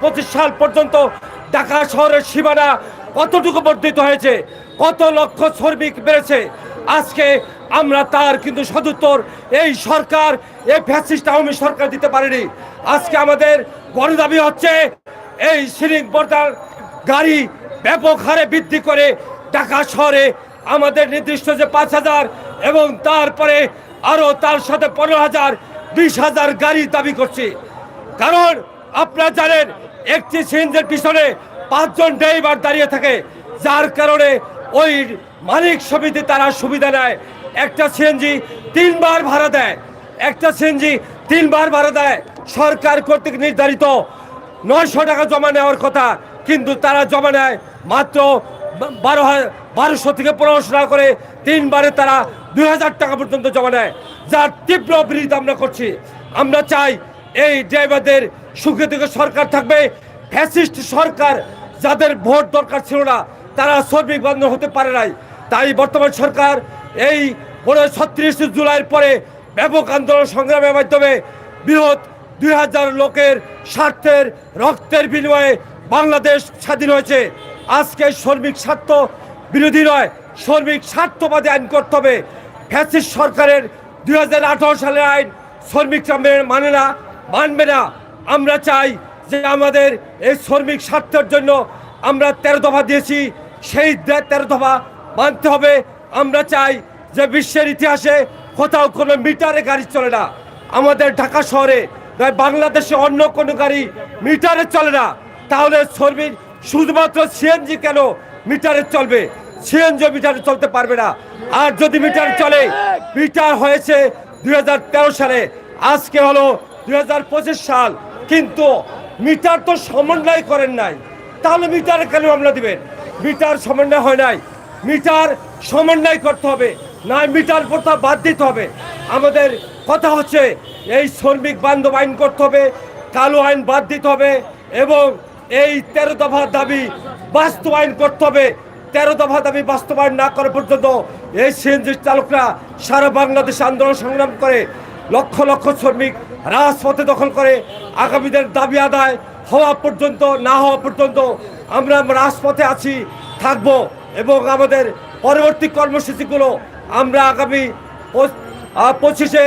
পঁচিশ সাল পর্যন্ত ঢাকা শহরের সীমানা কতটুকু বর্ধিত হয়েছে? কত লক্ষ শ্রমিক বেড়েছে? আজকে আমরা তার কিন্তু সদুত্তর, এই সরকার, এই ফ্যাসিস্ট আওয়ামী সরকার দিতে পারেনি। আজকে আমাদের বড় দাবি হচ্ছে, এই সিলিং পর্দার গাড়ি ব্যাপক হারে বৃদ্ধি করে ঢাকা শহরে আমাদের নির্দিষ্ট যে পাঁচ হাজার এবং তারপরে আরও তার সাথে পনেরো হাজার, বিশ হাজার গাড়ি দাবি করছি। কারণ আপনারা জানেন, একটি সিএনজির পিছনে পাঁচজন ড্রাইভার দাঁড়িয়ে থাকে, যার কারণে ওই মালিক সমিতি তারা সুবিধা নেয়। একটা সিএনজি তিনবার ভাড়া দেয়, একটা সিএনজি তিনবার ভাড়া দেয়। সরকার কর্তৃক নির্ধারিত নয়শো টাকা জমা নেওয়ার কথা, কিন্তু তারা জমা নেয় মাত্র বারো বারোশো থেকে পনেরোশো টাকা করে। তিনবারে তারা দুই হাজার টাকা পর্যন্ত জমা নেয়। যার তীব্র বিরোধিতা আমরা করছি। আমরা চাই এই ড্রাইভারদের সুখে থেকে সরকার থাকবে। ফ্যাসিস্ট সরকার যাদের ভোট দরকার ছিল না, তারা শ্রমিক বন্ধ হতে পারে নাই। তাই বর্তমান সরকার এই পনেরো ছত্রিশ জুলাইয়ের পরে ব্যাপক আন্দোলন সংগ্রামের মাধ্যমে বৃহৎ দুই হাজার লোকের স্বার্থের রক্তের বিনিময়ে বাংলাদেশ স্বাধীন হয়েছে। আজকে শ্রমিক স্বার্থ বিরোধী নয়, শ্রমিক স্বার্থবাদী আইন করতে হবে। ফ্যাসিস্ট সরকারের দুই হাজার আঠারো সালের আইন শ্রমিকরা মেনে- মানে না, মানবে না। আমরা চাই যে আমাদের এই শ্রমিক স্বার্থের জন্য আমরা তেরো দফা দিয়েছি, সেই তেরো দফা মানতে হবে। আমরা চাই যে বিশ্বের ইতিহাসে কোথাও কোনো মিটারে গাড়ি চলে না। আমাদের ঢাকা শহরে বাংলাদেশে অন্য কোনো গাড়ি মিটারে চলে না। তাহলে শ্রমিক শুধুমাত্র সিএনজি কেন মিটারে চলবে? সিএনজি মিটারে চলতে পারবে না। আর যদি মিটার চলে, মিটার হয়েছে দুই হাজার তেরো সালে। আজকে হলো দু হাজার পঁচিশ সাল। কিন্তু মিটার তো সমন্বয় করেন নাই। তাহলে মিটারে কেন মামলা দিবেন? মিটার সমন্বয় হয় নাই। মিটার সমন্বয় করতে হবে না মিটার প্রথা বাদ দিতে হবে। আমাদের কথা হচ্ছে, এই শ্রমিক বান্ধব আইন করতে হবে, কালো আইন বাদ দিতে হবে এবং এই তেরো দফার দাবি বাস্তবায়ন করতে হবে। তেরো দফা দাবি বাস্তবায়ন না করা পর্যন্ত এই সিএনজি চালকরা সারা বাংলাদেশ আন্দোলন সংগ্রাম করে লক্ষ লক্ষ শ্রমিক রাজপথে দখল করে আগামীদের দাবি আদায় হওয়া পর্যন্ত, না হওয়া পর্যন্ত আমরা রাজপথে আছি, থাকব এবং আমাদের পরবর্তী কর্মসূচিগুলো আমরা আগামী পঁচিশে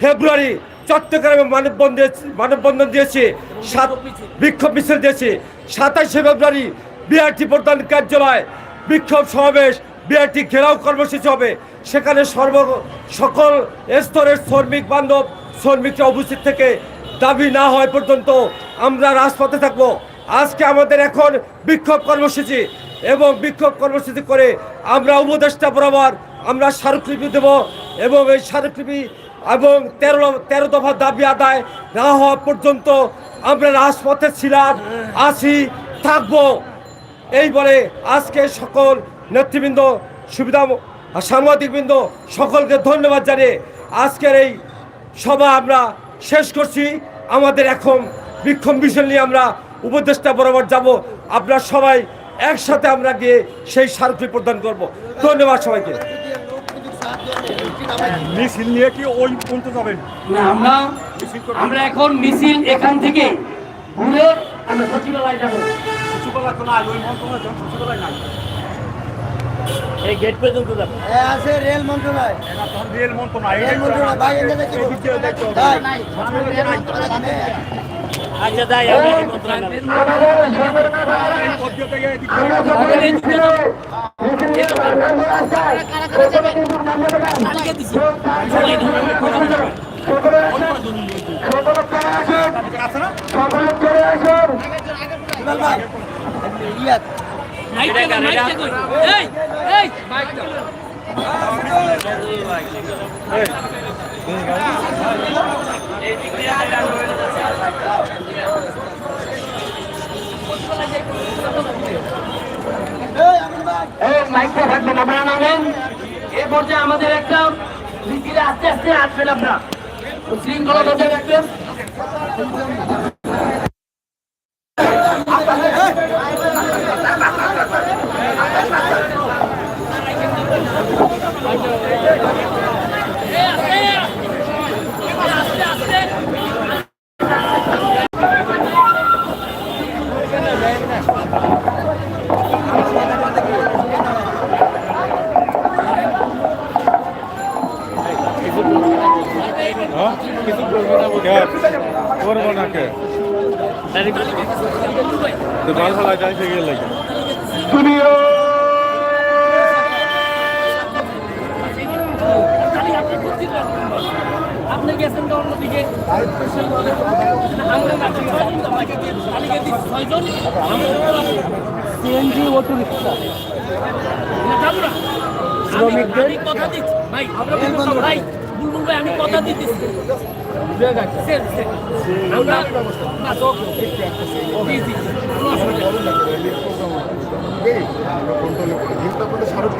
ফেব্রুয়ারি চট্টগ্রামে মানববন্ধন মানববন্ধন দিয়েছি, সাত বিক্ষোভ মিছিল দিয়েছি। সাতাশে ফেব্রুয়ারি বিআরটি প্রধান কার্যালয় বিক্ষোভ সমাবেশ বিআরটি ঘেরাও কর্মসূচি হবে। সেখানে সর্ব, সকল স্তরের শ্রমিক বান্ধব, শ্রমিকরা উপস্থিত থেকে দাবি না হয় পর্যন্ত আমরা রাজপথে থাকব। আজকে আমাদের এখন বিক্ষোভ কর্মসূচি এবং বিক্ষোভ কর্মসূচি করে আমরা উপদেষ্টা বরাবর আমরা স্মারকলিপি দেব এবং এই স্মারকলিপি এবং তেরো তেরো দফা দাবি আদায় না হওয়া পর্যন্ত আমরা রাজপথে ছিলাম আছি থাকব। এই বলে আজকে সকল নেতৃবৃন্দ সুবিধা সাংবাদিকবৃন্দ সকলকে ধন্যবাদ জানিয়ে আজকের এই সভা আমরা শেষ করছি। আমাদের এখন বিক্ষোভ মিছিল নিয়ে আমরা উপদেষ্টা বরাবর যাব। আপনারা সবাই একসাথে আমরা গিয়ে সেই স্মারকটি প্রদান করব। ধন্যবাদ সবাইকে। মিছিল নিয়ে কি ওই পর্যন্ত যাবেন? না আমরা আমরা এখন মিছিল এখান থেকে ঘুরে আমরা সচিবালয় যাব। সচিবালয় তো নাই ওই মন্ত্রণালয় সচিবালয় নাই। এই গেট পর্যন্ত যাব। এ আছে রেল মন্ত্রণালয়। এটা তখন রেল মন্ত্রণালয়। রেল মন্ত্রণালয় ভাই এনে দেখি। এই দিক দিয়ে দেখতে হবে। ভাই আচ্ছা যাই আমি মন্ত্রণালয়ে। এই পদ্ধতি থেকে এদিক দিয়ে আছে মাইকটা থাকবেন আপনারা নামেন এ পর্যায়ে আমাদের একটা মিছিলে আস্তে আস্তে আসবেন আপনারা শৃঙ্খলা বজায় রাখবেন ছয়জন সিএনজি অটো রিক্সা যাব না শ্রমিকদের কথা দিচ্ছি ভাই ভাই বুলবুল ভাই আমি কথা দিতেছি আমরা স্মারক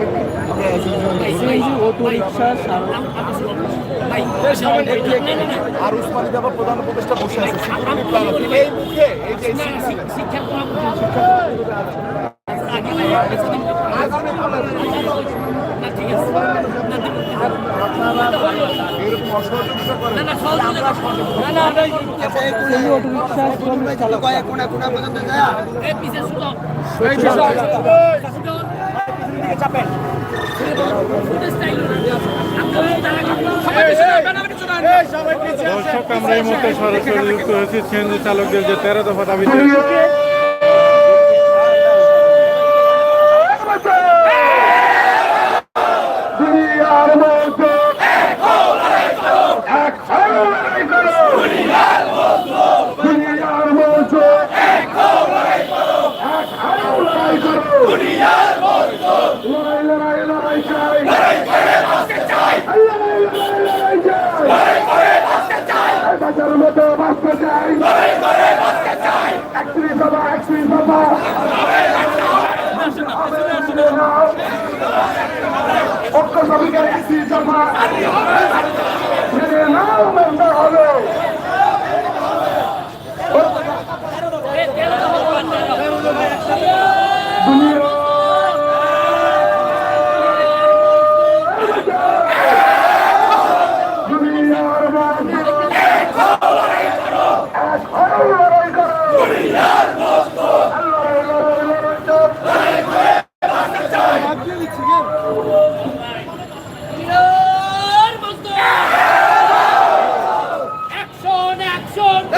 অটো রিক্সা আর উসমানী দেবার প্রধান উপদেষ্টা বসে আছে এই মুখে এই যে শিক্ষা চাপেন দর্শক আমরা এই মুহূর্তে সরাসরি যুক্ত হয়েছি সিএনজি চালকদের যে তেরো দফা দাবিতে বাবা ঐক্য শ্রমিকের একটি জমা শাসন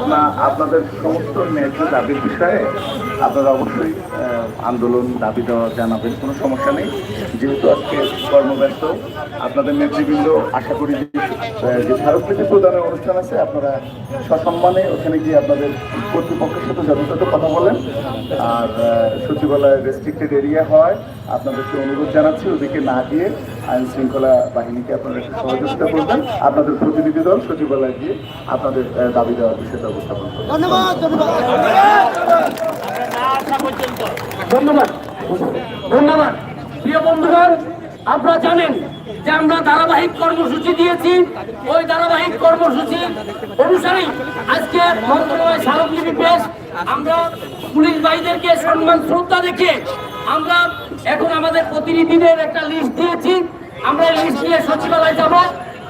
আপনার আপনাদের সমস্ত ন্যায্য দাবির বিষয়ে আপনারা অবশ্যই আন্দোলন দাবি দেওয়া জানাবেন, কোনো সমস্যা নেই। যেহেতু আজকে কর্মব্যস্ত, আপনাদের নেতৃবৃন্দ আশা করি যে স্মারকলিপি প্রদানের অনুষ্ঠান আছে, আপনারা সসম্মানে ওখানে গিয়ে আপনাদের কর্তৃপক্ষের সাথে যথাযথ কথা বলেন। আর সচিবালয় রেস্ট্রিক্টেড এরিয়া হয়, আপনাদেরকে অনুরোধ জানাচ্ছি, ওদিকে না গিয়ে আইন শৃঙ্খলা বাহিনীকে আপনারা সহযোগিতা করবেন। আপনাদের প্রতিনিধি দল সচিবালয়ে গিয়ে আপনাদের দাবি দেওয়ার বিষয়টা উপস্থাপন করবেন। ধন্যবাদ। ধন্যবাদ। ধন্যবাদ। প্রিয় বন্ধুগণ, আপনারা জানেন যে আমরা ধারাবাহিক কর্মসূচি দিয়েছি। ওই ধারাবাহিক কর্মসূচি অনুসারেই আজকে মন্ত্রণালয় স্মারকলিপি পেশ। আমরা পুলিশ ভাইদেরকে সম্মান, শ্রদ্ধা দেখে আমরা এখন আমাদের প্রতিনিধিদের একটা লিস্ট দিয়েছি। আমরা লিস্ট নিয়ে সচিবালয় যাব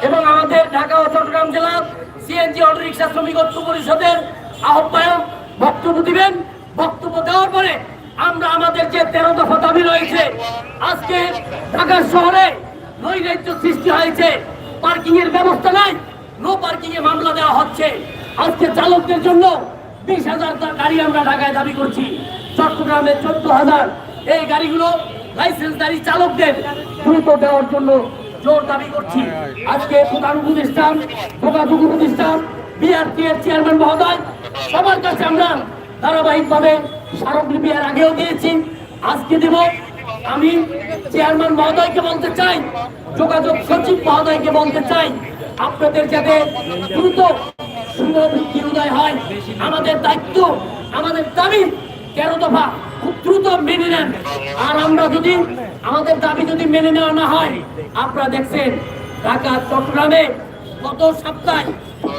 এবং আমাদের ঢাকা ও চট্টগ্রাম জেলার সিএনজি অটো রিক্সা শ্রমিক ঐক্য পরিষদের আহ্বায়ক বক্তব্য দিবেন। বক্তব্য দেওয়ার পরে আমরা আমাদের যে তেরো দফা দাবি রয়েছে, আজকে ঢাকা শহরে নৈরাজ্য সৃষ্টি হয়েছে। পার্কিং এর ব্যবস্থা নাই নো পার্কিং এ মামলা দেওয়া হচ্ছে। আজকে চালকদের জন্য বিশ হাজার গাড়ি আমরা ঢাকায় দাবি করছি। চট্টগ্রামে চোদ্দ হাজার। এই গাড়িগুলো লাইসেন্সধারী চালকদের দ্রুত দেওয়ার জন্য জোর দাবি করছি। আজকে প্রধান উপদেষ্টান যোগাযোগ উপদেষ্টান বিআরটি এর চেয়ারম্যান মহোদয়, সবার কাছে আমরা ধারাবাহিকভাবে স্মারকলিপি এর আগেও দিয়েছি, আজকে দেব। আমি চেয়ারম্যান মহোদয়কে বলতে চাই, যোগাযোগ সচিব মহোদয়কে বলতে চাই, আপনাদের যাতে দ্রুত শুভবৃত্তির উদয় হয়, আমাদের দায়িত্ব, আমাদের দাবি তেরো দফা খুব দ্রুত মেনে নেন। আর আমরা যদি, আমাদের দাবি যদি মেনে নেওয়া না হয়, আপনারা দেখছেন ঢাকা, চট্টগ্রামে গত সপ্তাহে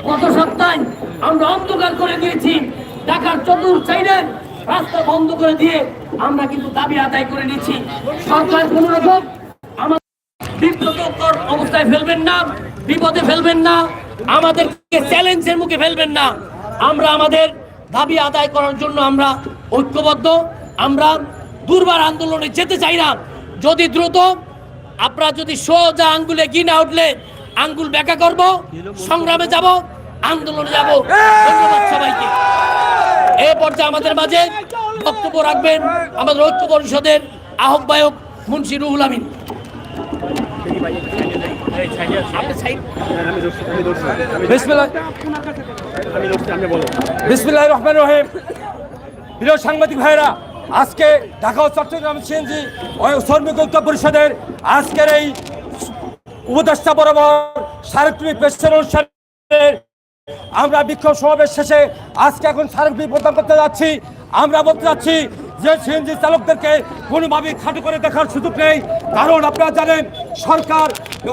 গত সপ্তাহে আমরা অন্ধকার করে দিয়েছি। ঢাকার চতুর চাইলেন রাস্তা বন্ধ করে দিয়ে আমরা কিন্তু দাবি আদায় করে নিচ্ছি। সরকার কোন রকম আমাদের অবস্থায় ফেলবেন না, বিপদে ফেলবেন না, আমাদেরকে চ্যালেঞ্জের মুখে ফেলবেন না। আমরা আমাদের দাবি আদায় করার জন্য আমরা ঐক্যবদ্ধ, আমরা দুর্বার আন্দোলনে যেতে চাই না। যদি দ্রুত আপনারা যদি সোজা আঙ্গুলে গিয়ে না উঠলে আঙ্গুল ব্যাখ্যা করব, সংগ্রামে যাব আন্দোলনে যাব। ধন্যবাদ সবাইকে। এই পর্যায়ে আমাদের মাঝে বক্তব্য রাখবেন আমাদের ঐক্য পরিষদের আহ্বায়ক মুন্সি রুহুল আমিন। বিসমিল্লাহ। রহমান সাংবাদিক ভাইরা আজকে ঢাকা ও চট্টগ্রাম সিএনজি শ্রমিক ঐক্য পরিষদের আজকের এই উপদেষ্টা বরাবর সার্বজনীন পেশন অনুষ্ঠানে আমরা বিক্ষোভ সমাবেশ শেষে আজকে এখন স্মারকলিপি প্রদান করতে যাচ্ছি। আমরা বলতে যাচ্ছি যে সিএনজি চালকদেরকে কোনোভাবেই খাটো করে দেখার সুযোগ নেই। কারণ আপনারা জানেন, সরকার,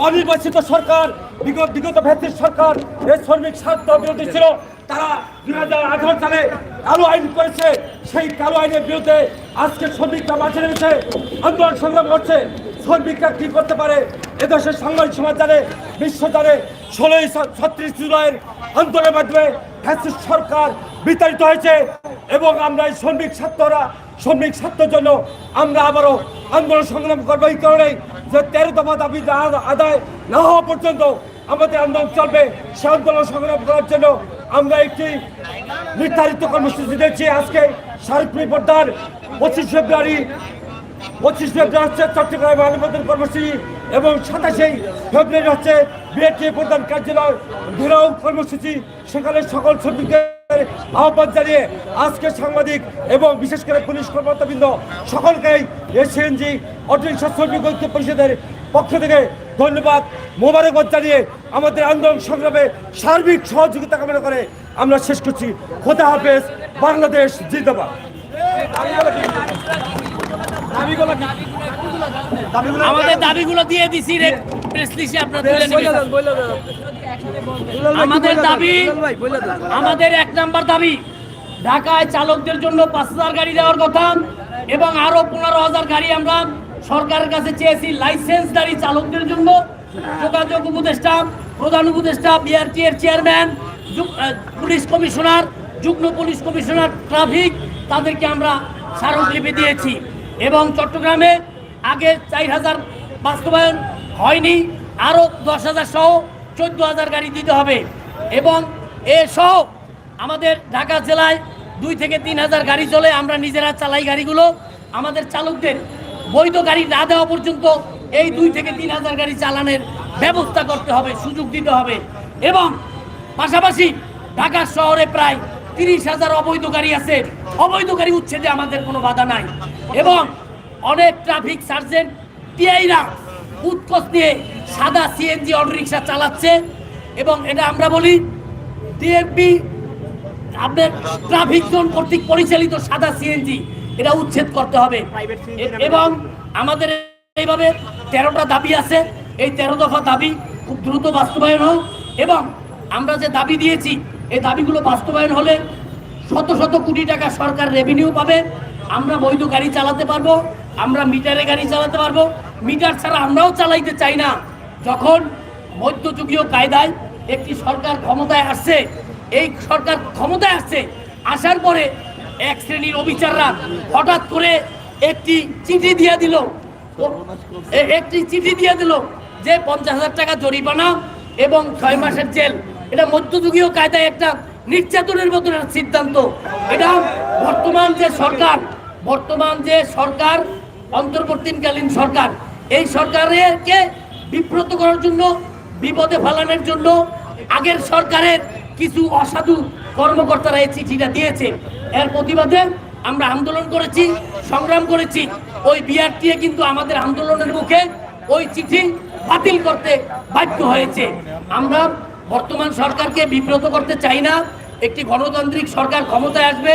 অনির্বাচিত সরকার, বিগত বিগত ভেত্তির সরকার এই শ্রমিক স্বার্থ বিরোধী ছিল, তারা দুই হাজার আঠারো সালে কালো আইন করেছে। সেই কালো আইনের বিরুদ্ধে আজকে শ্রমিকরা মাঝে নেমেছে, আন্দোলন সংগ্রাম করছে। শ্রমিকরা কি করতে পারে, এদেশের সাংবাদিক সমাজ জানে, বিশ্ব ষোলোই ছত্রিশ জুলাইয়ের আন্দোলনের মাধ্যমে ফ্যাসিস্ট সরকার বিতাড়িত হয়েছে এবং আমরা এই শ্রমিক ছাত্ররা, শ্রমিক ছাত্রের জন্য আমরা আবারও আন্দোলন সংগ্রাম করব। এই কারণেই যে তেরো দফা দাবি আদায় না হওয়া পর্যন্ত আমাদের আন্দোলন চলবে। সে আন্দোলন সংগ্রাম করার জন্য আমরা একটি নির্ধারিত কর্মসূচি দিয়েছি। আজকে শারীরিক প্রদান পঁচিশ ফেব্রুয়ারি পঁচিশ ফেব্রুয়ারি হচ্ছে চট্টগ্রাম মানববন্ধন কর্মসূচি এবং সাতাশে ফেব্রুয়ারি হচ্ছে বিএটি প্রধান কার্যালয় ঘেরাও কর্মসূচি। সেখানে সকল শ্রমিকদের আহ্বান জানিয়ে আজকে সাংবাদিক এবং বিশেষ করে পুলিশ কর্মকর্তাবৃন্দ সকলকেই এসএনজি অটোরিক্সা শ্রমিক ঐক্য পরিষদের পক্ষ থেকে ধন্যবাদ, মোবারকবাদ জানিয়ে আমাদের আন্দোলন সংগ্রামে সার্বিক সহযোগিতা কামনা করে আমরা শেষ করছি। খোদা হাফেজ, বাংলাদেশ জিন্দাবাদ। আমাদের দাবিগুলো দিয়ে দিছি রে। প্রেস লিস্টে আপনারা তুলে নেবেন। আমাদের দাবি আমাদের এক নাম্বার দাবি ঢাকায় চালকদের জন্য পাঁচ হাজার গাড়ি দেওয়ার কথা এবং আরও পনেরো হাজার গাড়ি আমরা সরকারের কাছে চেয়েছি। লাইসেন্স গাড়ি চালকদের জন্য যোগাযোগ উপদেষ্টা প্রধান উপদেষ্টা বিআরটি এর চেয়ারম্যান পুলিশ কমিশনার যুগ্ম পুলিশ কমিশনার ট্রাফিক তাদেরকে আমরা স্মারকলিপি দিয়েছি। এবং চট্টগ্রামে আগে চার হাজার বাস্তবায়ন হয়নি, আরও দশ হাজার সহ চোদ্দ হাজার গাড়ি দিতে হবে। এবং এ সহ আমাদের ঢাকা জেলায় দুই থেকে তিন হাজার গাড়ি চলে, আমরা নিজেরা চালাই গাড়িগুলো। আমাদের চালকদের বৈধ গাড়ি না দেওয়া পর্যন্ত এই দুই থেকে তিন হাজার গাড়ি চালানোর ব্যবস্থা করতে হবে, সুযোগ দিতে হবে। এবং পাশাপাশি ঢাকা শহরে প্রায় তিরিশ হাজার অবৈধ গাড়ি আছে। অবৈধ গাড়ি উচ্ছেদে আমাদের কোনো বাধা নাই। এবং অনেক ট্রাফিক সার্জেন্ট টিআইরা উৎকোচ দিয়ে সাদা সিএনজি অটোরিকশা চালাচ্ছে। এবং এটা আমরা বলি ডিএমপি আপনার ট্রাফিক জোন কর্তৃক পরিচালিত সাদা সিএনজি এটা উচ্ছেদ করতে হবে। এবং আমাদের এইভাবে তেরোটা দাবি আছে। এই তেরো দফা দাবি খুব দ্রুত বাস্তবায়ন হোক। এবং আমরা যে দাবি দিয়েছি এই দাবিগুলো বাস্তবায়ন হলে শত শত কোটি টাকা সরকার রেভিনিউ পাবে। আমরা বৈধ গাড়ি চালাতে পারব, আমরা মিটারে গাড়ি চালাতে পারব। মিটার ছাড়া আমরাও চালাইতে চাই না। যখন মধ্যযুগীয় কায়দায় একটি সরকার ক্ষমতায় আসছে, এই সরকার ক্ষমতায় আসছে, আসার পরে এক শ্রেণির অবিচাররা হঠাৎ করে একটি চিঠি দিয়ে দিল। একটি চিঠি দিয়ে দিল যে পঞ্চাশ হাজার টাকা জরিমানা এবং ছয় মাসের জেল। এটা মধ্যযুগীয় কায়দায় একটা নির্যাতনের মতন একটা সিদ্ধান্ত। এটা বর্তমান যে সরকার, বর্তমান যে সরকার, অন্তর্বর্তীকালীন সরকার, এই সরকারকে বিব্রত করার জন্য, বিপদে ফেলানোর জন্য আগের সরকারের কিছু অসাধু কর্মকর্তারা এই চিঠিটা দিয়েছে। এর প্রতিবাদে আমরা আন্দোলন করেছি, সংগ্রাম করেছি। ওই বিআরটিএ কিন্তু আমাদের আন্দোলনের মুখে ওই চিঠি বাতিল করতে বাধ্য হয়েছে। আমরা বর্তমান সরকারকে বিব্রত করতে চাই না একটি গণতান্ত্রিক সরকার ক্ষমতায় আসবে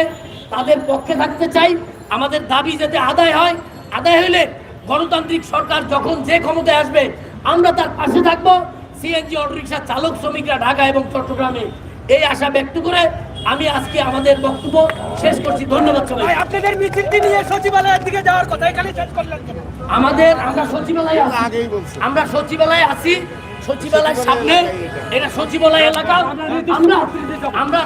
তাদের পক্ষে থাকতে চাই আমাদের দাবি যাতে আদায় হয় আদায় হইলে গণতান্ত্রিক সরকার যখন যে ক্ষমতায় আসবে আমরা তার পাশে থাকব। সিএনজি অটোরিকশা চালক শ্রমিকরা ঢাকা এবং চট্টগ্রামে এই আশা ব্যক্ত করে আমি আজকে আমাদের বক্তব্য শেষ করছি। ধন্যবাদ সবাই আপনাদের মিছিলটি নিয়ে সচিবালয়ের দিকে যাওয়ার কথা এখানে শেষ করলেন আমাদের আমরা সচিবালয়ে আছি। আমরা সচিবালয়ে আছি সচিবালয়ের সামনে এটা সচিবালয় এলাকা। আমরা আমরা